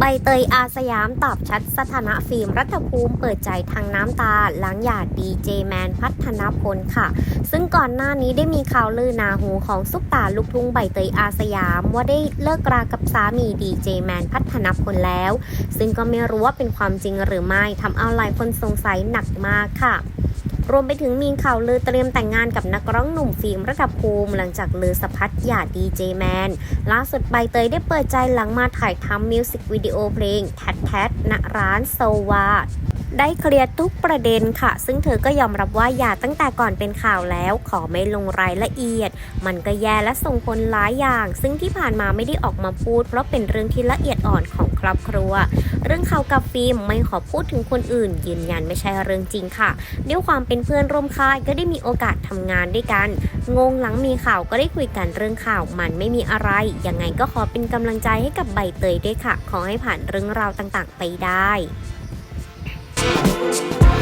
ใบเตยอาสยามตอบชัดสถานะฟิล์มรัฐภูมิเปิดใจทางน้ำตา หลังหย่าดีเจแมนพัฒนพลค่ะ ซึ่งก่อนหน้านี้ได้มีข่าวลือนาหูของซุปตาลูกทุ่งใบเตยอาสยาม ว่าได้เลิกรากับสามีดีเจแมนพัฒนพลแล้ว ซึ่งก็ไม่รู้ว่าเป็นความจริงหรือไม่ทำเอาหลายคนสงสัยหนักมากค่ะ รวมไปถึงมีข่าวลือเตรียมแต่งงานกับนักร้องหนุ่มฟิล์มรัฐภูมิ หลังจากลือสะพัดหย่าดีเจแมน ล่าสุดใบเตยได้เปิดใจหลังมาถ่ายทำมิวสิกวิดีโอเพลงแทดแทดณร้านโซวา ได้เคลียร์ทุกประเด็นค่ะ ซึ่งเธอก็ยอมรับว่าหย่าตั้งแต่ก่อนเป็นข่าวแล้ว ขอไม่ลงรายละเอียด มันก็แย่และส่งผลหลายอย่าง ซึ่งที่ผ่านมาไม่ได้ออกมาพูด เพราะเป็นเรื่องที่ละเอียดอ่อนของครอบครัว เรื่องข่าวกับฟิล์มไม่ขอพูดถึงคนอื่น ยืนยันไม่ใช่เรื่องจริงค่ะด้วยความเป็นเพื่อนร่วมค่ายก็ได้มีโอกาสทำงานด้วยกัน งงหลังมีข่าวก็ได้คุยกันเรื่องข่าวมันไม่มีอะไรยังไงก็ขอเป็นกำลังใจให้กับใบเตยด้วยค่ะ ขอให้ผ่านเรื่องราวต่างๆ ไปได้ Bye.